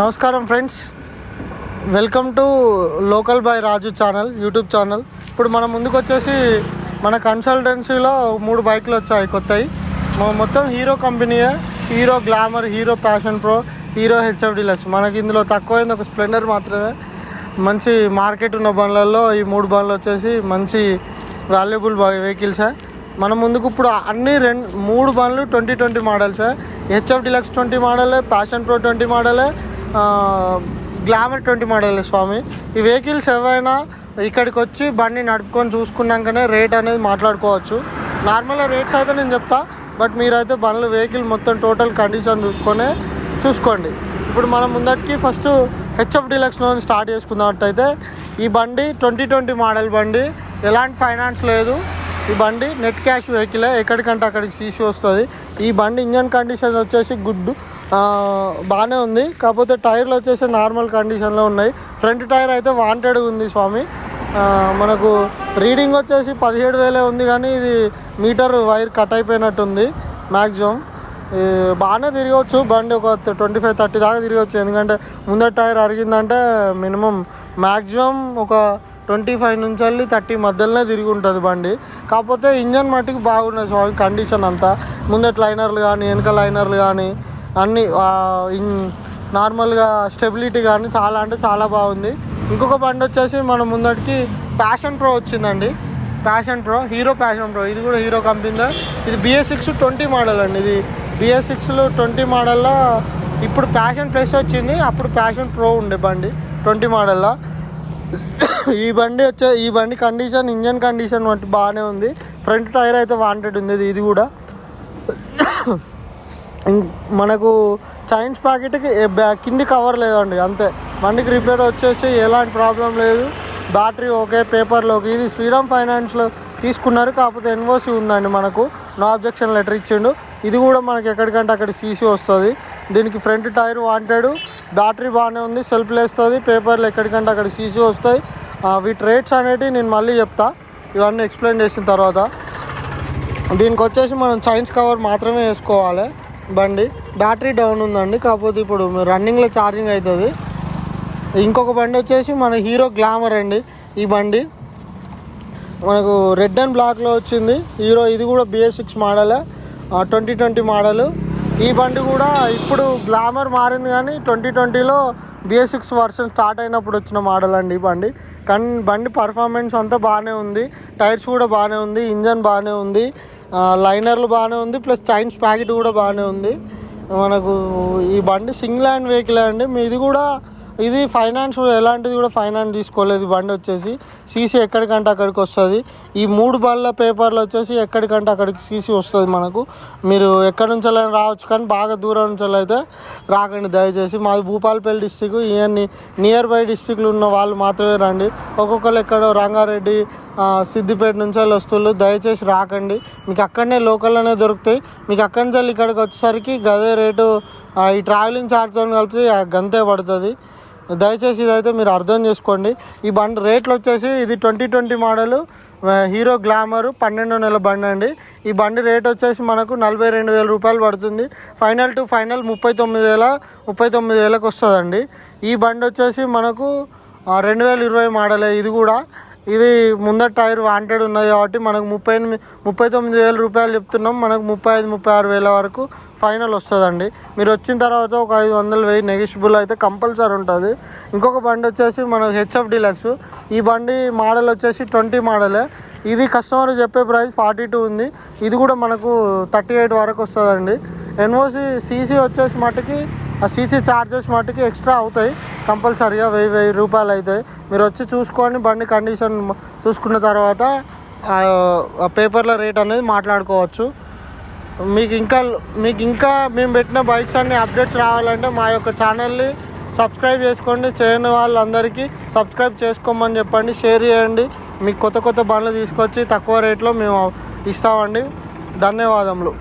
నమస్కారం friends. Welcome to local by Raju channel YouTube channel. ఇప్పుడు మన ముందుకు వచ్చేసి మన కన్సల్టెన్సీలో మూడు బైక్లు వచ్చాయి కొత్తవి మొత్తం హీరో కంపెనీయే. Hero Glamour Hero Passion Pro Hero HF Deluxe. మనకి ఇందులో తక్కువైంది ఒక స్ప్లెండర్ మాత్రమే. మంచి మార్కెట్ ఉన్న బండ్లలో ఈ మూడు బండ్లు వచ్చేసి మంచి వాల్యుబుల్ వెహికల్సే. మన ముందుకు ఇప్పుడు అన్ని రెండు మూడు బండ్లు ట్వంటీ ట్వంటీ మోడల్సే. హెచ్ఎఫ్ డిలక్స్ ట్వంటీ మోడలే ప్యాషన్ ప్రో ట్వంటీ మోడలే. గ్లామర్ ట్వంటీ మోడలే స్వామి. ఈ వెహికల్స్ ఏవైనా ఇక్కడికి వచ్చి బండి నడుపుకొని చూసుకున్నాకనే రేట్ అనేది మాట్లాడుకోవచ్చు. నార్మల్గా రేట్స్ అయితే నేను చెప్తా బట్ మీరైతే బండ్లు వెహికల్ మొత్తం టోటల్ కండిషన్ చూసుకొని చూసుకోండి. ఇప్పుడు మనం ముందటికి ఫస్ట్ హెచ్ఎఫ్ డీలక్స్లో స్టార్ట్ చేసుకున్నట్టయితే ఈ బండి ట్వంటీ ట్వంటీ మోడల్ బండి. ఎలాంటి ఫైనాన్స్ లేదు. ఈ బండి నెట్ క్యాష్ వెహికలే ఎక్కడికంటే అక్కడికి సీసీ వస్తుంది. ఈ బండి ఇంజన్ కండిషన్ వచ్చేసి గుడ్ బాగానే ఉంది. కాకపోతే టైర్లు వచ్చేసి నార్మల్ కండిషన్లో ఉన్నాయి. ఫ్రంట్ టైర్ అయితే వాంటెడ్ ఉంది స్వామి. మనకు రీడింగ్ వచ్చేసి పదిహేడు వేలే ఉంది కానీ ఇది మీటర్ వైర్ కట్ అయిపోయినట్టుంది మ్యాక్సిమం బాగానే తిరగవచ్చు బండి ఒక ట్వంటీ ఫైవ్ థర్టీ దాకా తిరగవచ్చు ఎందుకంటే ముందర టైర్ అరిగిందంటే మినిమం మ్యాక్సిమం ఒక ట్వంటీ ఫైవ్ నుంచి వెళ్ళి థర్టీ మధ్యలోనే తిరిగి ఉంటుంది బండి. కాకపోతే ఇంజన్ మట్టుకు బాగున్నది స్వామి కండిషన్ అంతా. ముందట లైనర్లు కానీ వెనక లైనర్లు కానీ అన్నీ నార్మల్గా స్టెబిలిటీ కానీ చాలా అంటే చాలా బాగుంది. ఇంకొక బండి వచ్చేసి మన ముందటికి ప్యాషన్ ప్రో వచ్చిందండి. Passion Pro Hero Passion Pro. ఇది కూడా హీరో కంపెనీలో ఇది బిఎస్ సిక్స్ ట్వంటీ మోడల్ అండి ఇది. బిఎస్ సిక్స్లో ట్వంటీ మోడల్లో ఇప్పుడు ప్యాషన్ ప్లస్ వచ్చింది. అప్పుడు ప్యాషన్ ప్రో ఉండే బండి ట్వంటీ మోడల్లో. ఈ బండి వచ్చే ఈ బండి కండిషన్ ఇంజన్ కండిషన్ వంటి బాగానే ఉంది. ఫ్రంట్ టైర్ అయితే వాంటెడ్ ఉంది ఇది- ఇది కూడా మనకు చైన్స్ ప్యాకెట్కి బ్యా- కింది కవర్ లేదండి అంతే. బండికి రిపేర్ వచ్చేసి ఎలాంటి ప్రాబ్లం లేదు. బ్యాటరీ ఓకే పేపర్లోకి ఇది శ్రీరామ్ ఫైనాన్స్లో తీసుకున్నారు కాకపోతే ఎన్ఓసి ఉందండి మనకు. నో అబ్జెక్షన్ లెటర్ ఇచ్చిండు. ఇది కూడా మనకి ఎక్కడికంటే అక్కడ సీసీ వస్తుంది. దీనికి ఫ్రంట్ టైర్ వాంటెడు బ్యాటరీ బాగానే ఉంది సెల్ఫ్ లేస్తుంది పేపర్లు ఎక్కడికంటే అక్కడ సీసీ వస్తాయి. వీటి రేట్స్ అనేటివి నేను మళ్ళీ చెప్తా. ఇవన్నీ ఎక్స్ప్లెయిన్ చేసిన తర్వాత. దీనికి వచ్చేసి మనం చైన్స్ కవర్ మాత్రమే వేసుకోవాలి. బండి బ్యాటరీ డౌన్ ఉందండి. కాకపోతే ఇప్పుడు రన్నింగ్లో ఛార్జింగ్ అవుతుంది ఇంకొక బండి వచ్చేసి మన హీరో గ్లామర్ అండి. ఈ బండి మనకు రెడ్ అండ్ బ్లాక్లో వచ్చింది. హీరో ఇది కూడా బిఎస్ సిక్స్ మోడలే ట్వంటీ ట్వంటీ మోడల్ ఈ బండి కూడా ఇప్పుడు గ్లామర్ మారింది కానీ ట్వంటీ ట్వంటీలో బిఎస్ సిక్స్ వర్షన్ స్టార్ట్ అయినప్పుడు వచ్చిన మోడల్ అండి ఈ బండి. కానీ బండి పర్ఫార్మెన్స్ అంతా బాగానే ఉంది. టైర్స్ కూడా బాగానే ఉంది. ఇంజన్ బాగానే ఉంది. లైనర్లు బాగానే ఉంది. ప్లస్ చైన్స్ ప్యాకెట్ కూడా బాగానే ఉంది. మనకు ఈ బండి సింగిల్ హ్యాండ్ వెహికల్ అండి. మీది కూడా ఇది ఫైనాన్స్ ఎలాంటిది కూడా ఫైనాన్స్ తీసుకోలేదు. బండి వచ్చేసి సీసీ ఎక్కడికంటే అక్కడికి వస్తుంది. ఈ మూడు బళ్ళ పేపర్లు వచ్చేసి ఎక్కడికంటే అక్కడికి సీసీ వస్తుంది మనకు. మీరు ఎక్కడి నుంచి రావచ్చు కానీ బాగా దూరం నుంచి అయితే రాకండి దయచేసి. మాది భూపాలపల్లి డిస్టిక్. ఇవన్నీ నియర్ బై డిస్టిక్లు ఉన్న వాళ్ళు మాత్రమే రండి. ఒక్కొక్కరు ఎక్కడో రంగారెడ్డి సిద్దిపేట నుంచి వెళ్ళి వస్తువులు దయచేసి రాకండి. మీకు అక్కడనే లోకల్లోనే దొరుకుతాయి. మీకు అక్కడి నుంచి వెళ్ళి ఇక్కడికి వచ్చేసరికి గదే రేటు ఈ ట్రావెలింగ్ ఛార్జ్తో కలిపితే ఆ గంతే పడుతుంది. దయచేసి ఇదైతే మీరు అర్థం చేసుకోండి. ఈ బండి రేట్లు వచ్చేసి ఇది twenty twenty model Hero Glamour పన్నెండు నెల బండి అండి. ఈ బండి రేట్ వచ్చేసి మనకు నలభై రెండు వేల రూపాయలు పడుతుంది. ఫైనల్ టు ఫైనల్ ముప్పై తొమ్మిది వేల ముప్పై తొమ్మిది వేలకు వస్తుందండి. ఈ బండి వచ్చేసి మనకు రెండు వేల ఇరవై మోడలే ఇది కూడా. ఇది ముందర టైర్ వాంటెడ్ ఉన్నది కాబట్టి మనకు ముప్పై ఎనిమిది ముప్పై తొమ్మిది వేల రూపాయలు చెప్తున్నాం. మనకు ముప్పై ఐదు ముప్పై ఆరు వేల వరకు ఫైనల్ వస్తుందండి. మీరు వచ్చిన తర్వాత ఒక ఐదు వందలు వెయ్యి నెగిషిబుల్ అయితే కంపల్సరీ ఉంటుంది. ఇంకొక బండి వచ్చేసి మనకు హెచ్ఎఫ్ డీలక్స్ ఈ బండి మోడల్ వచ్చేసి ట్వంటీ మోడలే ఇది కస్టమర్ చెప్పే ప్రైస్ ఫార్టీ టూ ఉంది. ఇది కూడా మనకు థర్టీ ఎయిట్ వరకు వస్తుందండి. ఎన్ఓసి సీసీ వచ్చేసి మటుకి ఆ సీసీ ఛార్జెస్ మట్టుకి ఎక్స్ట్రా అవుతాయి. కంపల్సరీగా వెయ్యి వెయ్యి రూపాయలు అవుతాయి. మీరు వచ్చి చూసుకొని బండి కండిషన్ చూసుకున్న తర్వాత ఆ పేపర్ల రేట్ అనేది మాట్లాడుకోవచ్చు. మీకు ఇంకా మీకు ఇంకా మేము పెట్టిన బైక్స్ అన్ని అప్డేట్స్ రావాలంటే మా యొక్క ఛానల్ని సబ్స్క్రైబ్ చేసుకోండి. చేయని వాళ్ళందరికీ సబ్స్క్రైబ్ చేసుకోమని చెప్పండి. షేర్ చేయండి. మీకు కొత్త కొత్త బండ్లు తీసుకొచ్చి తక్కువ రేట్లో మేము ఇస్తామండి. ధన్యవాదములు.